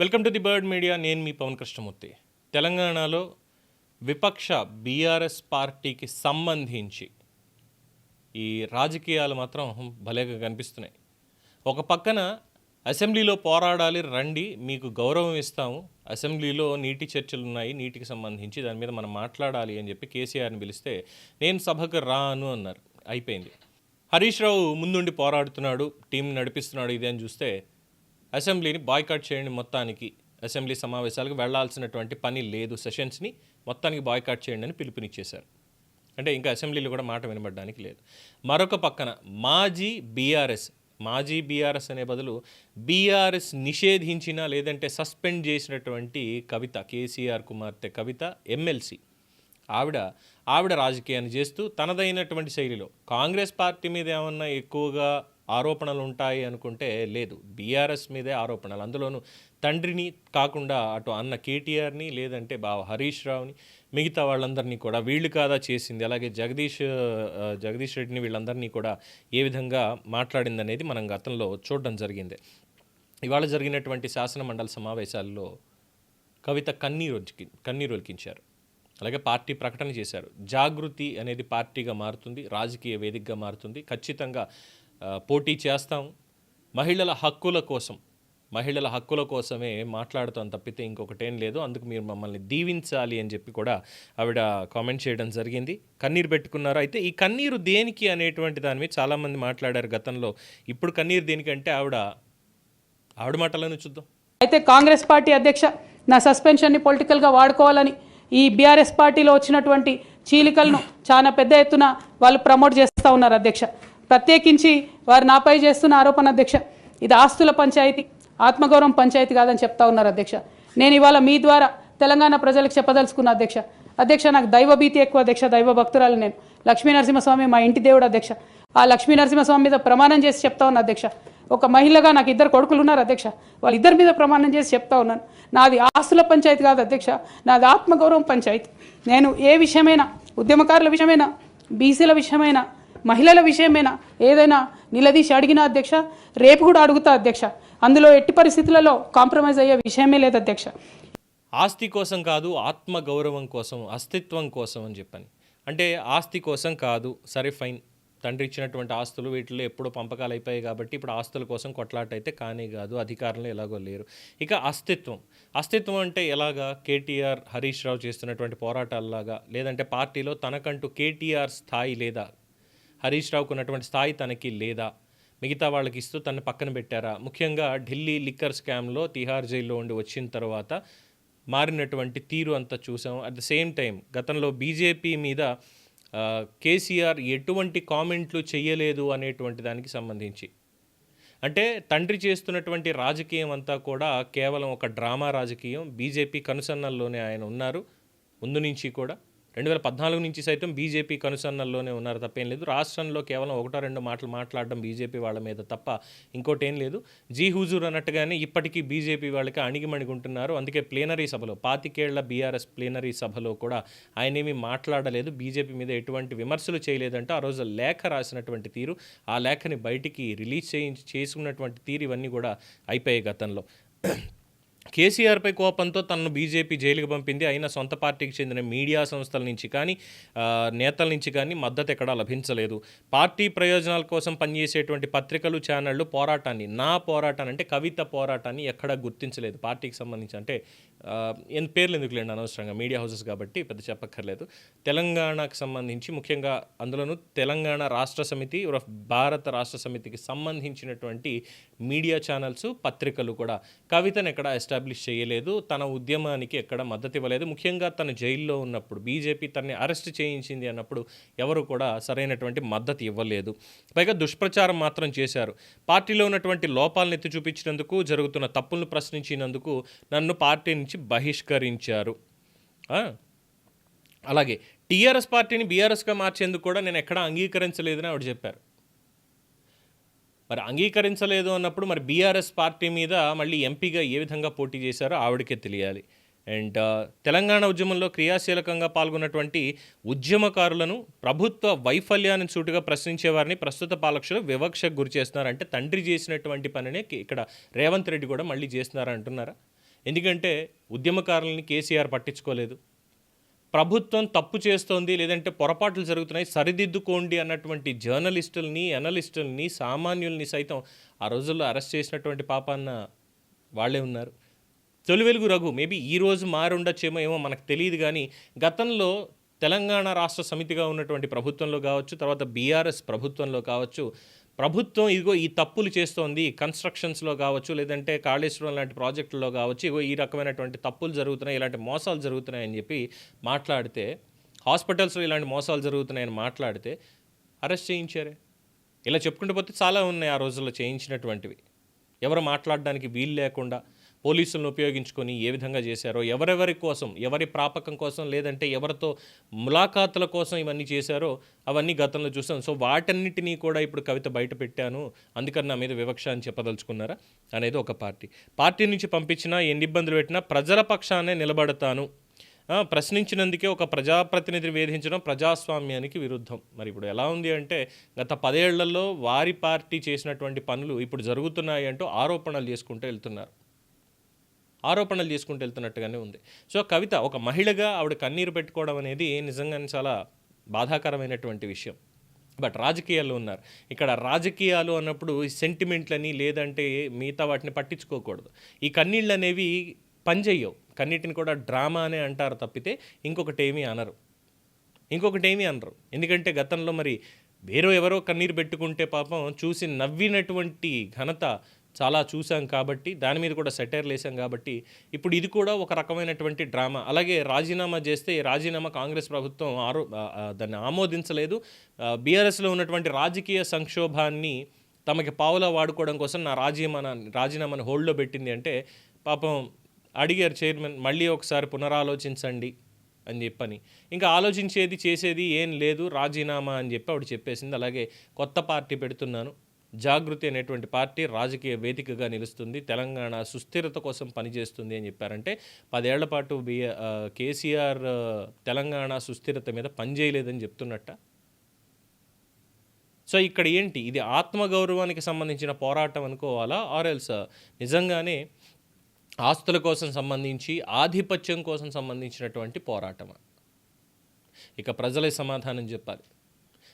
Welcome to the bird media. నేను మీ పవన్ కృష్ణమూర్తి. తెలంగాణలో విపక్ష బీఆర్ఎస్ పార్టీకి సంబంధించి ఈ రాజకీయాలు మాత్రం భలేగా కనిపిస్తున్నాయి. ఒక పక్కన అసెంబ్లీలో పోరాడాలి రండి మీకు గౌరవం ఇస్తాము. అసెంబ్లీలో నీటి చర్చలు ఉన్నాయి నీటికి సంబంధించి దాని మీద మనం మాట్లాడాలి అని చెప్పి కేసీఆర్ని పిలిస్తే నేను సభకు రాను అన్నారు. అయిపోయింది. హరీష్ రావు ముందుండి పోరాడుతున్నాడు టీం నడిపిస్తున్నాడు ఇది అని చూస్తే అసెంబ్లీని బాయ్కాట్ చేయండి మొత్తానికి. అసెంబ్లీ సమావేశాలకు వెళ్ళాల్సినటువంటి పని లేదు. సెషన్స్ని మొత్తానికి బాయ్కాట్ చేయండి అని పిలుపునిచ్చేశారు. అంటే ఇంకా అసెంబ్లీలో కూడా మాట వినబడడానికి లేదు. మరొక పక్కన మాజీ బీఆర్ఎస్ మాజీ బీఆర్ఎస్ అనే బదులు బీఆర్ఎస్ నిషేధించిన లేదంటే సస్పెండ్ చేసినటువంటి కవిత కేసీఆర్ కుమార్తె కవిత ఎమ్మెల్సీ. ఆవిడ ఆవిడ రాజకీయాన్ని చేస్తూ తనదైనటువంటి శైలిలో కాంగ్రెస్ పార్టీ మీద ఏమన్నా ఎక్కువగా ఆరోపణలు ఉంటాయి అనుకుంటే లేదు. బీఆర్ఎస్ మీదే ఆరోపణలు. అందులోనూ తండ్రిని కాకుండా అటు అన్న కేటీఆర్ని లేదంటే బావ హరీష్ రావుని మిగతా వాళ్ళందరినీ కూడా వీళ్ళు కాదా చేసింది? అలాగే జగదీష్ జగదీష్ రెడ్డిని వీళ్ళందరినీ కూడా ఏ విధంగా మాట్లాడిందనేది మనం గతంలో చూడడం జరిగింది. ఇవాళ జరిగినటువంటి శాసన మండలి సమావేశాల్లో కవిత కన్నీరు కన్నీరొలికించారు కన్నీరు ఒలికించారు. అలాగే పార్టీ ప్రకటన చేశారు. జాగృతి అనేది పార్టీగా మారుతుంది రాజకీయ వేదికగా మారుతుంది. ఖచ్చితంగా పోటీ చేస్తాం. మహిళల హక్కుల కోసం మహిళల హక్కుల కోసమే మాట్లాడుతాం తప్పితే ఇంకొకటేం లేదు. అందుకు మీరు మమ్మల్ని దీవించాలి అని చెప్పి కూడా ఆవిడ కామెంట్ చేయడం జరిగింది. కన్నీరు పెట్టుకున్నారు. అయితే ఈ కన్నీరు దేనికి అనేటువంటి దాని మీద చాలామంది మాట్లాడారు గతంలో. ఇప్పుడు కన్నీరు దేనికంటే ఆవిడ ఆవిడ మాటలను చూద్దాం. అయితే కాంగ్రెస్ పార్టీ అధ్యక్ష నా సస్పెన్షన్ని పొలిటికల్గా వాడుకోవాలని ఈ బీఆర్ఎస్ పార్టీలో వచ్చినటువంటి చీలికలను చాలా పెద్ద ఎత్తున వాళ్ళు ప్రమోట్ చేస్తూ ఉన్నారు అధ్యక్ష. ప్రత్యేకించి వారు నాపై చేస్తున్న ఆరోపణ అధ్యక్ష ఇది ఆస్తుల పంచాయతీ ఆత్మగౌరవం పంచాయతీ కాదని చెప్తా ఉన్నారు అధ్యక్ష. నేను ఇవాళ మీ ద్వారా తెలంగాణ ప్రజలకు చెప్పదలుచుకున్న అధ్యక్ష అధ్యక్ష నాకు దైవ భీతి ఎక్కువ అధ్యక్ష దైవ భక్తురాలు నేను. లక్ష్మీ నరసింహస్వామి మా ఇంటి దేవుడు అధ్యక్ష. ఆ లక్ష్మీ నరసింహస్వామి మీద ప్రమాణం చేసి చెప్తా ఉన్నా అధ్యక్ష. ఒక మహిళగా నాకు ఇద్దరు కొడుకులు ఉన్నారు అధ్యక్ష. వాళ్ళిద్దరి మీద ప్రమాణం చేసి చెప్తా ఉన్నాను. నాది ఆస్తుల పంచాయతీ కాదు అధ్యక్ష నాది ఆత్మగౌరవం పంచాయతీ. నేను ఏ విషయమైనా ఉద్యమకారుల విషయమైనా బీసీల విషయమైనా మహిళల విషయమైనా? ఏదైనా నిలదీసి అడిగిన అధ్యక్ష రేపు కూడా అడుగుతా అధ్యక్ష. అందులో ఎట్టి పరిస్థితులలో కాంప్రమైజ్ అయ్యే విషయమే లేదు అధ్యక్ష. ఆస్తి కోసం కాదు ఆత్మ గౌరవం కోసం అస్తిత్వం కోసం అని చెప్పని. అంటే ఆస్తి కోసం కాదు సరే ఫైన్. తండ్రి ఇచ్చినటువంటి ఆస్తులు వీటిలో ఎప్పుడో పంపకాలు అయిపోయాయి కాబట్టి ఇప్పుడు ఆస్తుల కోసం కొట్లాట అయితే కానీ కాదు అధికారంలో ఎలాగో లేరు. ఇక అస్తిత్వం. అస్తిత్వం అంటే ఎలాగా? కేటీఆర్ హరీష్ రావు చేస్తున్నటువంటి పోరాటాలలాగా. లేదంటే పార్టీలో తనకంటూ కేటీఆర్ స్థాయి లేదా హరీష్ రావుకు ఉన్నటువంటి స్థాయి తనకి లేదా? మిగతా వాళ్ళకి ఇస్తూ తను పక్కన పెట్టారా? ముఖ్యంగా ఢిల్లీ లిక్కర్ స్కామ్లో తిహార్ జైల్లో ఉండి వచ్చిన తర్వాత మారినటువంటి తీరు అంతా చూసాం. అట్ ద సేమ్ టైం గతంలో బీజేపీ మీద కేసీఆర్ ఎటువంటి కామెంట్లు చేయలేదు అనేటువంటి దానికి సంబంధించి. అంటే తండ్రి చేస్తున్నటువంటి రాజకీయం అంతా కూడా కేవలం ఒక డ్రామా రాజకీయం. బీజేపీ కనుసన్నల్లోనే ఆయన ఉన్నారు. ముందు నుంచి కూడా రెండు వేల పద్నాలుగు నుంచి సైతం బీజేపీ కనుసన్నల్లోనే ఉన్నారు తప్పేం లేదు. రాష్ట్రంలో కేవలం ఒకటో రెండు మాటలు మాట్లాడడం బీజేపీ వాళ్ళ మీద తప్ప ఇంకోటి ఏం లేదు. జీ హుజూర్ అన్నట్టుగానే ఇప్పటికీ బీజేపీ వాళ్ళకి అణిగిమణిగుంటున్నారు. అందుకే ప్లేనరీ సభలో పాతికేళ్ళ బీఆర్ఎస్ ప్లేనరీ సభలో కూడా ఆయన ఏమీ మాట్లాడలేదు. బీజేపీ మీద ఎటువంటి విమర్శలు చేయలేదంటే ఆ రోజు లేఖ రాసినటువంటి తీరు ఆ లేఖని బయటికి రిలీజ్ చేయించి చేసుకున్నటువంటి తీరు ఇవన్నీ కూడా అయిపోయాయి గతంలో. కేసీఆర్పై కోపంతో తనను బీజేపీ జైలుకు పంపింది. అయినా సొంత పార్టీకి చెందిన మీడియా సంస్థల నుంచి కానీ నేతల నుంచి కానీ మద్దతు ఎక్కడా లభించలేదు. పార్టీ ప్రయోజనాల కోసం పనిచేసేటువంటి పత్రికలు ఛానళ్ళు పోరాటాన్ని నా పోరాటాన్ని అంటే కవిత పోరాటాన్ని ఎక్కడా గుర్తించలేదు. పార్టీకి సంబంధించి అంటే ఎన్ పేర్లు ఎందుకు లేండి అనవసరంగా? మీడియా హౌసెస్ కాబట్టి పెద్ద చెప్పక్కర్లేదు. తెలంగాణకు సంబంధించి ముఖ్యంగా అందులోనూ తెలంగాణ రాష్ట్ర సమితి or భారత రాష్ట్ర సమితికి సంబంధించినటువంటి మీడియా ఛానల్స్ పత్రికలు కూడా. కవితను ఎక్కడ ఎస్టాబ్లిష్ చేయలేదు తన ఉద్యమానికి ఎక్కడ మద్దతు ఇవ్వలేదు. ముఖ్యంగా తను జైల్లో ఉన్నప్పుడు బీజేపీ తనని అరెస్ట్ చేయించింది అన్నప్పుడు ఎవరు కూడా సరైనటువంటి మద్దతు ఇవ్వలేదు. పైగా దుష్ప్రచారం మాత్రం చేశారు. పార్టీలో ఉన్నటువంటి లోపాలను ఎత్తి చూపించినందుకు జరుగుతున్న తప్పులను ప్రశ్నించినందుకు నన్ను పార్టీ నుంచి బహిష్కరించారు. అలాగే టీఆర్ఎస్ పార్టీని బీఆర్ఎస్గా మార్చేందుకు కూడా నేను ఎక్కడా అంగీకరించలేదని ఆవిడ చెప్పారు. మరి అంగీకరించలేదు అన్నప్పుడు మరి బీఆర్ఎస్ పార్టీ మీద మళ్ళీ ఎంపీగా ఏ విధంగా పోటీ చేశారో ఆవిడకే తెలియాలి. అండ్ తెలంగాణ ఉద్యమంలో క్రియాశీలకంగా పాల్గొన్నటువంటి ఉద్యమకారులను ప్రభుత్వ వైఫల్యాన్ని సూటుగా ప్రశ్నించే వారిని ప్రస్తుత పాలకులు వివక్షకు గురి చేస్తున్నారంటే తండ్రి చేసినటువంటి పనినే ఇక్కడ రేవంత్ రెడ్డి కూడా మళ్ళీ చేస్తున్నారంటున్నారా ఎందుకంటే ఉద్యమకారులని కేసీఆర్ పట్టించుకోలేదు. ప్రభుత్వం తప్పు చేస్తోంది లేదంటే పొరపాట్లు జరుగుతున్నాయి సరిదిద్దుకోండి అన్నటువంటి జర్నలిస్టుల్ని అనలిస్టుల్ని సామాన్యుల్ని సైతం ఆ రోజుల్లో అరెస్ట్ చేసినటువంటి పాపాన్న వాళ్ళే ఉన్నారు. తొలి వెలుగు రఘు మేబీ ఈ రోజు మారి ఏమో మనకు తెలియదు కానీ గతంలో తెలంగాణ రాష్ట్ర సమితిగా ఉన్నటువంటి ప్రభుత్వంలో కావచ్చు తర్వాత బీఆర్ఎస్ ప్రభుత్వంలో కావచ్చు ప్రభుత్వం ఇదిగో ఈ తప్పులు చేస్తోంది కన్స్ట్రక్షన్స్లో కావచ్చు లేదంటే కాళేశ్వరం లాంటి ప్రాజెక్టుల్లో కావచ్చు ఇగో ఈ రకమైనటువంటి తప్పులు జరుగుతున్నాయి ఇలాంటి మోసాలు జరుగుతున్నాయని చెప్పి మాట్లాడితే హాస్పిటల్స్లో ఇలాంటి మోసాలు జరుగుతున్నాయని మాట్లాడితే అరెస్ట్ చేయించారే? ఇలా చెప్పుకుంటూ పోతే చాలా ఉన్నాయి ఆ రోజుల్లో చేయించినటువంటివి. ఎవరు మాట్లాడడానికి వీలు లేకుండా పోలీసులను ఉపయోగించుకొని ఏ విధంగా చేశారో ఎవరెవరి కోసం ఎవరి ప్రాపకం కోసం లేదంటే ఎవరితో ములాఖాతుల కోసం ఇవన్నీ చేశారో అవన్నీ గతంలో చూసాం. సో వాటన్నిటినీ కూడా ఇప్పుడు కవిత బయట పెట్టాను. అందుకని నా మీద వివక్ష అని చెప్పదలుచుకున్నారా అనేది ఒక పార్టీ. పార్టీ నుంచి పంపించినా ఎన్ని ఇబ్బందులు పెట్టినా ప్రజల పక్షానే నిలబడతాను. ప్రశ్నించినందుకే ఒక ప్రజాప్రతినిధిని వేధించడం ప్రజాస్వామ్యానికి విరుద్ధం. మరి ఇప్పుడు ఎలా ఉంది అంటే గత పదేళ్ళలో వారి పార్టీ చేసినటువంటి పనులు ఇప్పుడు జరుగుతున్నాయి అంటూ ఆరోపణలు చేసుకుంటూ వెళ్తున్నారు. ఆరోపణలు చేసుకుంటూ వెళ్తున్నట్టుగానే ఉంది. సో కవిత ఒక మహిళగా ఆవిడ కన్నీరు పెట్టుకోవడం అనేది నిజంగానే చాలా బాధాకరమైనటువంటి విషయం. బట్ రాజకీయాలు ఉన్నారు. ఇక్కడ రాజకీయాలు అన్నప్పుడు ఈ సెంటిమెంట్లని లేదంటే మిగతా వాటిని పట్టించుకోకూడదు. ఈ కన్నీళ్ళు అనేవి పనిచేయవు కన్నీటిని కూడా డ్రామా అనే అంటారు తప్పితే ఇంకొకటి ఏమీ అనరు. ఇంకొకటి ఏమీ అనరు. ఎందుకంటే గతంలో మరి వేరే ఎవరో కన్నీరు పెట్టుకుంటే పాపం చూసి నవ్వినటువంటి ఘనత చాలా చూసాం కాబట్టి దాని మీద కూడా సెటైర్లు వేసాం కాబట్టి ఇప్పుడు ఇది కూడా ఒక రకమైనటువంటి డ్రామా. అలాగే రాజీనామా చేస్తే ఈ రాజీనామా కాంగ్రెస్ ప్రభుత్వం ఆరో దాన్ని ఆమోదించలేదు. బీఆర్ఎస్లో ఉన్నటువంటి రాజకీయ సంక్షోభాన్ని తమకి పావులా వాడుకోవడం కోసం నా రాజీనామా రాజీనామాను హోల్డ్లో పెట్టింది అంటే పాపం అడిగారు చైర్మన్ మళ్ళీ ఒకసారి పునరాలోచించండి అని చెప్పని. ఇంకా ఆలోచించేది చేసేది ఏం లేదు రాజీనామా అని చెప్పి ఆవిడ చెప్పేసింది. అలాగే కొత్త పార్టీ పెడుతున్నాను. జాగృతి అనేటువంటి పార్టీ రాజకీయ వేదికగా నిలుస్తుంది. తెలంగాణ సుస్థిరత కోసం పనిచేస్తుంది అని చెప్పారంటే పదేళ్ళ పాటు బి కేసీఆర్ తెలంగాణ సుస్థిరత మీద పనిచేయలేదని చెప్తున్నట్ట? సో ఇక్కడ ఏంటి? ఇది ఆత్మగౌరవానికి సంబంధించిన పోరాటం అనుకోవాలా? ఆర్ఎల్స్ నిజంగానే ఆస్తుల కోసం సంబంధించి ఆధిపత్యం కోసం సంబంధించినటువంటి పోరాటమా? ఇక ప్రజలే సమాధానం చెప్పాలి.